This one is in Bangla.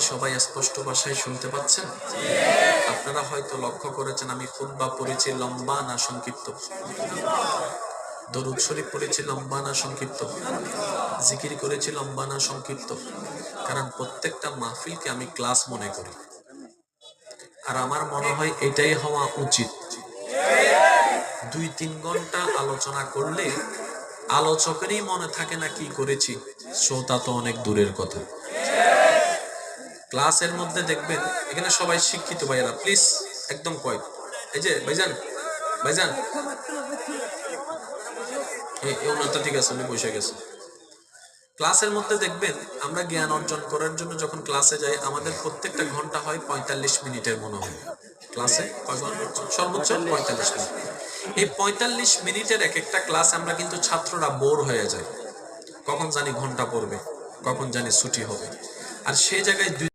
সবাই স্পষ্ট ভাষায় শুনতে পাচ্ছেন? আপনারা হয়তো লক্ষ্য করেছেন আমি খুতবা পড়েছি লম্বা না সংক্ষিপ্ত। দরুদ শরীফ পড়েছি লম্বা না সংক্ষিপ্ত। জিকির করেছি লম্বা না সংক্ষিপ্ত। কারণ প্রত্যেকটা মাহফিলকে আমি ক্লাস মনে করি। আর আমার মনে হয় এটাই হওয়া উচিত। দুই তিন ঘণ্টা আলোচনা করলে আলোচকেরই মনে থাকে না কি করেছি। শ্রোতা তো অনেক দূরের কথা। ক্লাসের মধ্যে দেখবেন, এখানে সবাই শিক্ষিত ভাইয়েরা প্লিজ একদম কয়। এই যে, ভাইজান ভাইজান। ঠিক আছে, উনি বসে গেছে। ক্লাসের মধ্যে দেখবেন, আমরা জ্ঞান অর্জন করার জন্য যখন ক্লাসে যাই, আমাদের প্রত্যেকটা ঘণ্টা হয় পঁয়তাল্লিশ মিনিটের মনে হয়। ক্লাসে সর্বোচ্চ পঁয়তাল্লিশ মিনিট। এই পঁয়তাল্লিশ মিনিটের এক একটা ক্লাস আমরা কিন্তু ছাত্ররা বোর হয়ে যায়। কখন জানি ঘণ্টা পড়বে, কখন জানি ছুটি হবে। আর সেই জায়গায়